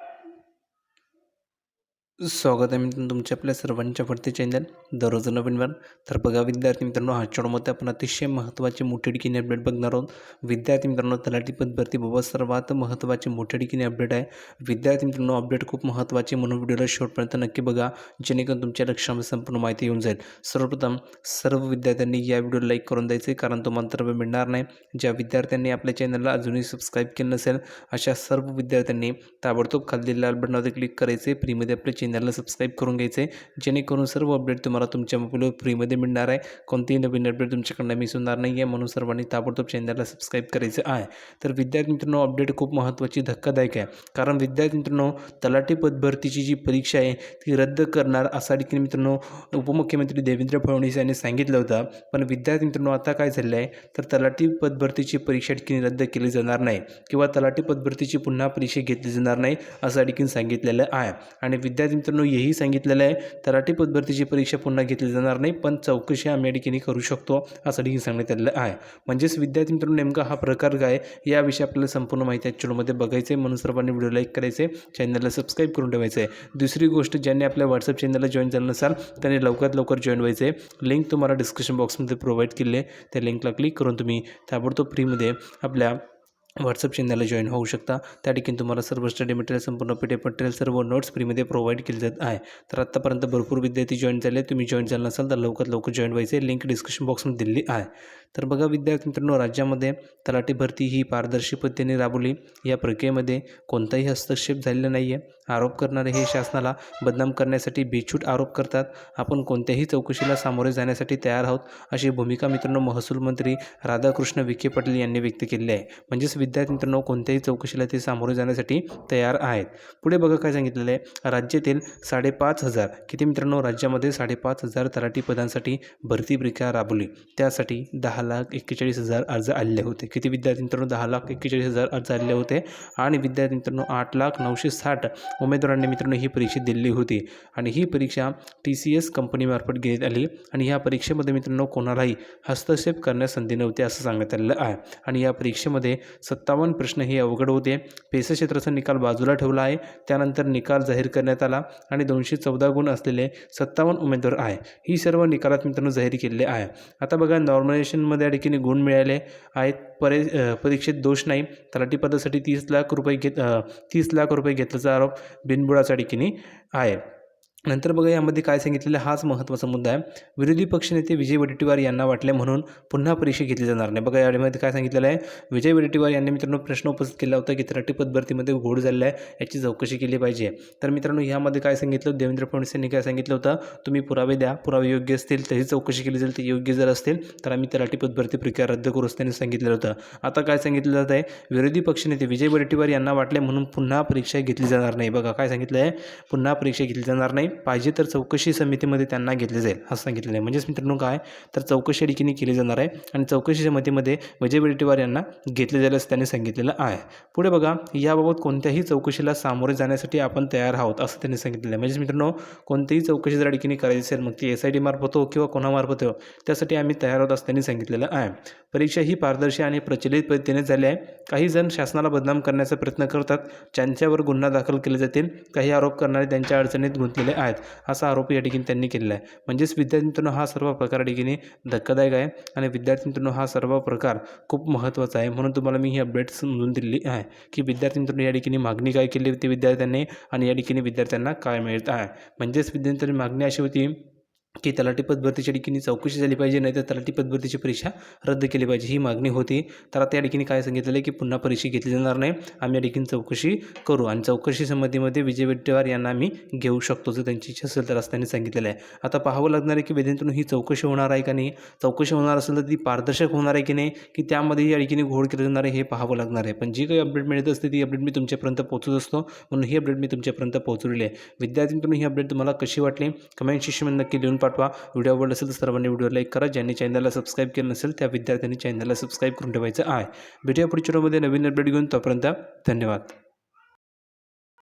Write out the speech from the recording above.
Thank you. स्वागत आहे मित्रांनो तुमच्या आपल्या सर्वांच्या वरती चॅनल दररोज नवीनवर तर बघा विद्यार्थी मित्रांनो हा चढमध्ये आपण अतिशय महत्त्वाची मोठेडकीने अपडेट बघणार आहोत. विद्यार्थी मित्रांनो तलाठी पद भरती सर्वात महत्त्वाची मोठेडकीने अपडेट आहे. विद्यार्थी मित्रांनो अपडेट खूप महत्त्वाची म्हणून व्हिडिओला शेवटपर्यंत नक्की बघा. जेणेकरून तुमच्या लक्षामध्ये संपूर्ण माहिती येऊन जाईल. सर्वप्रथम सर्व विद्यार्थ्यांनी या व्हिडिओला लाईक करून द्यायचे कारण तो मंतव्य मिळणार नाही. ज्या विद्यार्थ्यांनी आपल्या चॅनलला अजूनही सबस्क्राईब केलं नसेल अशा सर्व विद्यार्थ्यांनी ताबडतोब खाली लाल बटनावर क्लिक करायचे. फ्रीमध्ये आपल्या चॅनलला सबस्क्राईब करून घ्यायचे जेणेकरून सर्व अपडेट तुम्हाला तुमच्या मोबाईलवर फ्रीमध्ये मिळणार आहे. कोणतेही नवीन अपडेट तुमच्याकडनं मिस होणार नाही आहे म्हणून सर्वांनी ताबडतोब चॅनलला सबस्क्राईब करायचं आहे. तर विद्यार्थी मित्रांनो अपडेट खूप महत्त्वाची धक्कादायक आहे. कारण विद्यार्थी मित्रांनो तलाठी पदभरतीची जी परीक्षा आहे ती रद्द करणार असा देखील मित्रांनो उपमुख्यमंत्री देवेंद्र फडणवीस यांनी सांगितलं होतं. पण विद्यार्थी मित्रांनो आता काय झालं आहे तर तलाठी पदभरतीची परीक्षा देखील रद्द केली जाणार नाही. किंवा तलाठी पदभरतीची पुन्हा परीक्षा घेतली जाणार नाही असं देखील सांगितलेलं आहे. आणि विद्यार्थी मित्रांनो हेही सांगितलेलं आहे तराठी पदभरतीची परीक्षा पुन्हा घेतली जाणार नाही पण चौकशी आम्ही या ठिकाणी करू शकतो असं देखील सांगण्यात आलेलं आहे. म्हणजेच विद्यार्थी मित्रांनो नेमका हा प्रकार काय याविषयी आपल्याला संपूर्ण माहिती ॲक्च्युअलमध्ये बघायचं आहे म्हणून सर्वांनी व्हिडिओ लाईक करायचे चॅनलला सबस्क्राईब करून ठेवायचं आहे दुसरी गोष्ट ज्यांनी आपल्या व्हॉट्सअप चॅनलला जॉईन झालं नसाल त्यांनी लवकरात लवकर जॉईन व्हायचं आहे लिंक तुम्हाला डिस्क्रिप्शन बॉक्समध्ये प्रोव्हाइड केली आहे. त्या लिंकला क्लिक करून तुम्ही ताबडतोब फ्रीमध्ये आपल्या व्हॉट्सअप चॅनलला जॉईन होऊ शकता. त्या ठिकाणी तुम्हाला सर्व स्टडी मटेरियल संपूर्ण पी डी एफ मटेरियल सर्व नोट्स फ्रीमध्ये प्रोव्हाइड केले जात आहे. तर आत्तापर्यंत भरपूर विद्यार्थी जॉईन झाले. तुम्ही जॉईन झाला नसाल तर लवकरात लवकर जॉईन व्हायचे. लिंक डिस्क्रिप्शन बॉक्समध्ये दिली आहे. तर बघा विद्यार्थी मित्रांनो राज्यामध्ये तलाठी भरती ही पारदर्शी पद्धतीने राबवली. या प्रक्रियेमध्ये कोणताही हस्तक्षेप झालेला नाही आहे आरोप करणारे हे शासनाला बदनाम करण्यासाठी बेछूट आरोप करतात. आपण कोणत्याही चौकशीला सामोरे जाण्यासाठी तयार आहोत अशी भूमिका मित्रांनो महसूल मंत्री राधाकृष्ण विखे पाटील यांनी व्यक्त केली आहे. म्हणजेच विद्यार्थी मित्रांनो कोणत्याही चौकशीला ते सामोरे जाण्यासाठी तयार आहेत. पुढे बघा काय सांगितलेलं आहे. राज्यातील साडेपाच हजार किती मित्रांनो राज्यामध्ये साडेपाच हजार तलाठी पदांसाठी भरती प्रक्रिया राबवली. त्यासाठी दहा लाख एक्केचाळीस हजार अर्ज आलेले होते. किती विद्यार्थी मित्रांनो दहा लाख एक्केचाळीस हजार अर्ज आलेले होते. आणि विद्यार्थी मित्रांनो आठ लाख नऊशे साठ उमेदवारांनी मित्रांनो ही परीक्षा दिलेली होती आणि ही परीक्षा टी सी एस कंपनीमार्फत घेण्यात आली आणि ह्या परीक्षेमध्ये मित्रांनो कोणालाही हस्तक्षेप करण्यास संधी नव्हती असं सांगण्यात आलेलं आहे. आणि या परीक्षेमध्ये सत्तावन्न प्रश्न हे अवघड होते. पेसा क्षेत्राचा निकाल बाजूला ठेवला आहे. त्यानंतर निकाल जाहीर करण्यात आला आणि दोनशे चौदा गुण असलेले सत्तावन्न उमेदवार आहे. ही सर्व निकालात मित्रांनो जाहीर केलेले आहे. आता बघा नॉर्मलायझेशनमध्ये या ठिकाणी गुण मिळाले आहेत. परे परीक्षेत दोष नाही. तलाठी पदासाठी तीस लाख रुपये घेत तीस लाख रुपये घेतल्याचा आरोप बिनबुडाच्या ठिकाणी आहे. नंतर बघा यामध्ये काय सांगितलेलं हाच महत्त्वाचा मुद्दा आहे. विरोधी पक्षनेते विजय वडेट्टीवार यांना वाटले म्हणून पुन्हा परीक्षा घेतली जाणार नाही. बघा यामध्ये काय सांगितलेलं आहे? विजय वडेट्टीवार यांनी मित्रांनो प्रश्न उपस्थित केला होता की तलाठी पदभरतीमध्ये घोड झालेला आहे याची चौकशी केली पाहिजे. तर मित्रांनो यामध्ये काय सांगितलं? देवेंद्र फडणवीस यांनी काय सांगितलं होतं? तुम्ही पुरावे द्या. पुरावे योग्य असतील तरी चौकशी केली जाईल. ते योग्य जर असतील तर आम्ही तलाठी पदभरती प्रक्रिया रद्द करू असं त्यांनी सांगितलेलं होतं. आता काय सांगितलं जात आहे? विरोधी पक्षनेते विजय वडेट्टीवार यांना वाटले म्हणून पुन्हा परीक्षा घेतली जाणार नाही. बघा काय सांगितलं आहे पुन्हा परीक्षा घेतली जाणार नाही. पाहिजे तर चौकशी समितीमध्ये त्यांना घेतले जाईल असं सांगितलेलं आहे. म्हणजेच मित्रांनो काय? तर चौकशी ठिकाणी केली जाणार आहे आणि चौकशी समितीमध्ये विजय वडेट्टीवार यांना घेतले जाईल असं त्यांनी सांगितलेलं आहे. पुढे बघा याबाबत कोणत्याही चौकशीला सामोरे जाण्यासाठी आपण तयार आहोत असं त्यांनी सांगितलेलं आहे. म्हणजेच मित्रांनो कोणतीही चौकशी जर ठिकाणी करायची असेल मग ती एस आय डी मार्फत हो किंवा कोणामार्फत हो त्यासाठी आम्ही तयार आहोत असं त्यांनी सांगितलेलं आहे. परीक्षा ही पारदर्शी आणि प्रचलित पद्धतीने झाली आहे. काही जण शासनाला बदनाम करण्याचा प्रयत्न करतात ज्यांच्यावर गुन्हा दाखल केले जातील काही आरोप करणारे त्यांच्या अडचणीत गुंतलेले आहेत. असा आरोप या ठिकाणी त्यांनी केलेला आहे. म्हणजेच विद्यार्थी हा सर्व प्रकार ठिकाणी धक्कादायक आहे आणि विद्यार्थी हा सर्व प्रकार खूप महत्त्वाचा आहे. म्हणून तुम्हाला मी ही अपडेट समजून दिली आहे की विद्यार्थी या ठिकाणी मागणी काय केली होती विद्यार्थ्यांनी आणि या ठिकाणी विद्यार्थ्यांना काय मिळत आहे? म्हणजेच विद्यार्थ्यांनी मागणी अशी होती की तलाठी पदभरतीच्या ठिकाणी चौकशी झाली पाहिजे नाही तर तलाठी पदभरतीची परीक्षा रद्द केली पाहिजे ही मागणी होती. तर आता या ठिकाणी काय सांगितलेलं आहे की पुन्हा परीक्षा घेतली जाणार नाही. आम्ही या ठिकाणी चौकशी करू आणि चौकशी संबंधीमध्ये विजय विट्टेवार यांना आम्ही घेऊ शकतो जर त्यांची इच्छा असेल तर असं त्यांनी सांगितलेलं आहे. आता पाहावं लागणार आहे की वेदेंतून ही चौकशी होणार आहे का नाही? चौकशी होणार असेल तर ती पारदर्शक होणार आहे की नाही? की त्यामध्ये या ठिकाणी घोड केलं जाणार आहे हे पाहावं लागणार आहे. पण जी काही अपडेट मिळत असते ती अपडेट मी तुमच्यापर्यंत पोहोचत असतो. म्हणून ही अपडेट मी तुमच्यापर्यंत पोहोचवलेली आहे. विद्यार्थ्यांतून ही अपडेट तुम्हाला कशी वाटली? कमेंट सेक्शनमध्ये नक्की लिहून पाठवा. व्हिडिओ आवडला असेल तर सर्वांनी व्हिडिओ लाईक करा. ज्यांनी चॅनलला सबस्क्राईब केलं नसेल त्या विद्यार्थ्यांनी चॅनलला सबस्क्राईब करून ठेवायचं आहे. भेटूया पुढच्या व्हिडिओमध्ये नवीन अपडेट घेऊन. तोपर्यंत धन्यवाद.